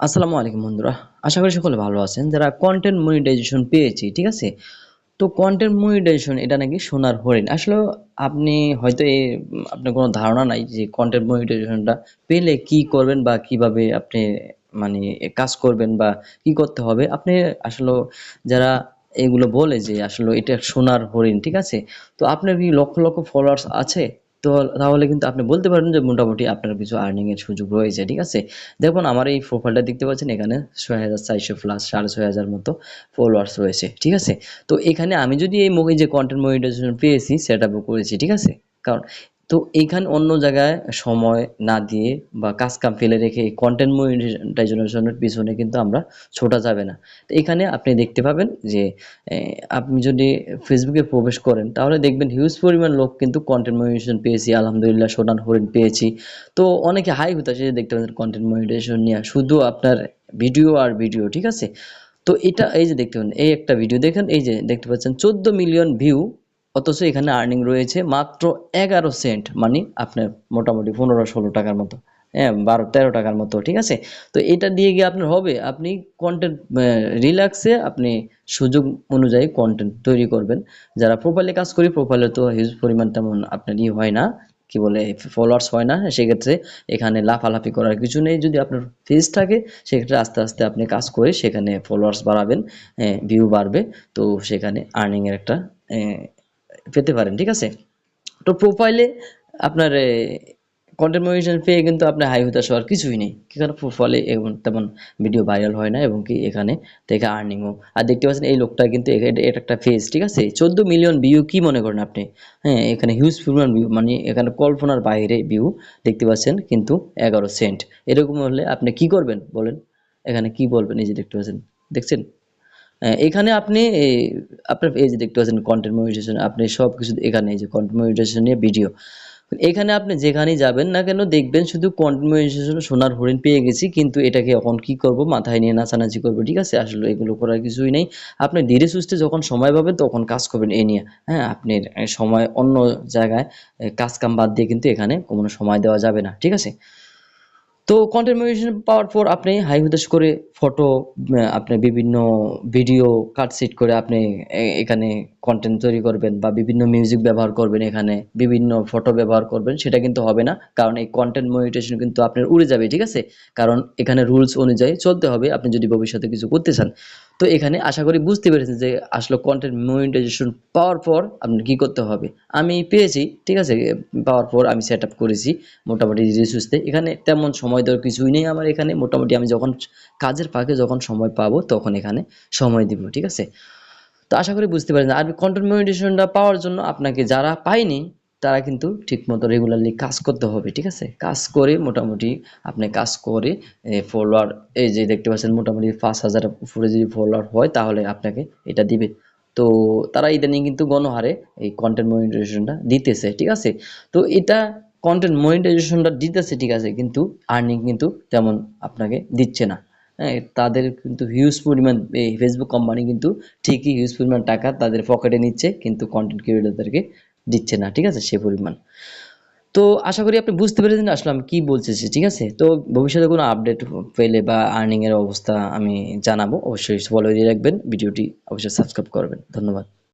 আসসালামু আলাইকুম বন্ধুরা। আশা করি সকলে ভালো আছেন। যারা কন্টেন্ট মনিটাইজেশন পেয়েছি, ঠিক আছে? তো কন্টেন্ট মনিটাইজেশন এটা নাকি সোনার হরিণ। আসলে আপনি হয়তো এই আপনার কোনো ধারণা নাই যে কন্টেন্ট মনিটাইজেশনটা পেলে কি করবেন বা কীভাবে আপনি মানে কাজ করবেন বা কি করতে হবে। আপনি আসলে যারা এগুলো বলে যে আসলে এটা সোনার হরিণ, ঠিক আছে? তো আপনার কি লক্ষ লক্ষ ফলোয়ার্স আছে? তো তাহলে কিন্তু আপনি বলতে পারেন যে মোটামুটি আপনার কিছু আর্নিংয়ের সুযোগ রয়েছে, ঠিক আছে? দেখুন, আমার এই প্রোফাইলটা দেখতে পাচ্ছেন, এখানে ছয় হাজার চারশো প্লাস সাড়ে ছয় হাজার মতো ফলোয়ার্স রয়েছে, ঠিক আছে? তো এখানে আমি যদি এই যে কন্টেন্ট মনিটাইজেশন পেয়েছি সেট করেছি, ঠিক আছে? কারণ তো এইখানে অন্য জায়গায় সময় না দিয়ে বা কাজ কাম ফেলে রেখে এই কন্টেন্ট মনিটাইজেশনের পিছনে কিন্তু আমরা ছোটা যাবে না। তো এখানে আপনি দেখতে পাবেন যে আপনি যদি ফেসবুকে প্রবেশ করেন, তাহলে দেখবেন হিউজ পরিমাণ লোক কিন্তু কন্টেন্ট মনিটাইজেশন পেয়েছি, আলহামদুলিল্লাহ সোনান হরিণ পেয়েছি। তো অনেকে হাই হতাশে দেখতে পাচ্ছেন কন্টেন্ট মনিটাইজেশন নিয়ে শুধু আপনার ভিডিও আর ভিডিও ঠিক আছে? তো এটা, এই যে দেখতে পাবেন এই একটা ভিডিও দেখেন, এই যে দেখতে পাচ্ছেন, চোদ্দ মিলিয়ন ভিউ অথচ এখানে আর্নিং রয়েছে মাত্র এগারো সেন্ট মানে আপনার মোটামুটি পনেরো ষোলো টাকার মতো হ্যাঁ বারো, তেরো টাকার মতো, ঠিক আছে? তো এটা দিয়ে গিয়ে আপনার হবে, আপনি কন্টেন্ট রিল্যাক্সে আপনি সুযোগ অনুযায়ী কন্টেন্ট তৈরি করবেন। যারা প্রোফাইলে কাজ করি প্রোফাইলে তো হিউজ পরিমাণ তেমন আপনার ই হয় না, কি বলে ফলোয়ার্স হয় না সেক্ষেত্রে এখানে লাফালাফি করার কিছু নেই। যদি আপনার ফেজ থাকে, সেক্ষেত্রে আস্তে আস্তে আপনি কাজ করে সেখানে ফলোয়ার্স বাড়াবেন ভিউ বাড়বে। তো সেখানে আর্নিংয়ের একটা পেতে পারেন, ঠিক আছে? তো প্রোফাইলে আপনার কন্টেন্ট মনিটাইজেশন পেয়ে কিন্তু আপনার হাই হতাশ হওয়ার কিছুই নেই। কারণ? প্রোফাইলে এমন তেমন ভিডিও ভাইরাল হয় না, এবং কি এখানে থেকে আর্নিংও আর দেখতে পাচ্ছেন, এই লোকটা কিন্তু এটা একটা ফেজ ঠিক আছে? চোদ্দ মিলিয়ন ভিউ কি মনে করেন আপনি? হ্যাঁ এখানে হিউজ পরিমাণ ভিউ মানে এখানে কল্পনার বাইরে ভিউ দেখতে পাচ্ছেন, কিন্তু এগারো সেন্ট এরকম হলে আপনি কি করবেন বলেন? এখানে কি বলবেন? এই যে দেখতে পাচ্ছেন, দেখছেন? এখানে আপনি আপনার এই যে দেখতে পাচ্ছেন কন্টেন্ট মনিটাইজেশন আপনি সব কিছু এখানে যে কন্টেন্ট মনিটাইজেশন নিয়ে ভিডিও এখানে আপনি যেখানেই যাবেন না কেন দেখবেন শুধু কন্টেন্ট মনিটাইজেশন সোনার হরিণ পেয়ে গেছি কিন্তু এটাকে এখন কি করব মাথায় নিয়ে নাচানাচি করব ঠিক আছে? আসলে এগুলো করার কিছুই নেই। আপনি ধীরে সুস্থে যখন সময় পাবেন তখন কাজ করবেন এই নিয়ে। হ্যাঁ আপনি সময় অন্য জায়গায় এ, কাজ কাম বাদ দিয়ে কিন্তু এখানে কোনো সময় দেওয়া যাবে না ঠিক আছে? তো কন্টেন্ট মনিটাইজেশন পাওয়ার পর আপনি হাই হুদেশ করে ফটো আপনি বিভিন্ন ভিডিও কাটসিট করে আপনি এখানে কন্টেন্ট তৈরি করবেন বা বিভিন্ন মিউজিক ব্যবহার করবেন এখানে, বিভিন্ন ফটো ব্যবহার করবেন, সেটা কিন্তু হবে না। কারণ এই কন্টেন্ট মনিটাইজেশন কিন্তু আপনার উড়ে যাবে, ঠিক আছে? কারণ এখানে রুলস অনুযায়ী চলতে হবে, আপনি যদি ভবিষ্যতে কিছু করতে চান। তো এখানে আশা করি বুঝতে পেরেছেন যে আসলে কন্টেন্ট মনিটাইজেশন পাওয়ার পর আপনার কি করতে হবে। আমি পেয়েছি, ঠিক আছে? পাওয়ার পর আমি সেট আপ করেছি মোটামুটি ধীরে সুস্থে। এখানে তেমন সময় দেওয়ার কিছুই নেই আমার এখানে। মোটামুটি আমি যখন কাজের ফাঁকে যখন সময় পাবো, তখন এখানে সময় দিব, ঠিক আছে? তো আশা করি বুঝতে পারেন আর কন্টেন্ট মনিটাইজেশনটা পাওয়ার জন্য আপনাকে যারা পায়নি, তারা কিন্তু ঠিকমতো রেগুলারলি কাজ করতে হবে, ঠিক আছে? কাজ করে মোটামুটি আপনি কাজ করে ফলোয়ার এই যে দেখতে পাচ্ছেন মোটামুটি পাঁচ হাজার উপরে যদি ফলোয়ার হয়, তাহলে আপনাকে এটা দিবে। তো তারা ইদানিং কিন্তু গণহারে এই কন্টেন্ট মনিটাইজেশনটা দিতেছে, ঠিক আছে? তো এটা কন্টেন্ট মনিটাইজেশনটা দিতেছে, ঠিক আছে? কিন্তু আর্নিং কিন্তু তেমন আপনাকে দিচ্ছে না। হ্যাঁ তাদের কিন্তু হিউজ পরিমাণ, এই ফেসবুক কোম্পানি কিন্তু ঠিকই হিউজ পরিমাণ টাকা তাদের পকেটে নিচ্ছে, কিন্তু কন্টেন্ট ক্রিয়েটরদেরকে দিচ্ছে না, ঠিক আছে? সে পরিমাণ। তো আশা করি আপনি বুঝতে পেরেছেন আসলে আমি কী বলতেছি ঠিক আছে? তো ভবিষ্যতে কোনো আপডেট পেলে বা আর্নিংয়ের অবস্থা আমি জানাব, অবশ্যই ফলো দিয়ে রাখবেন, ভিডিওটি অবশ্যই সাবস্ক্রাইব করবেন। ধন্যবাদ।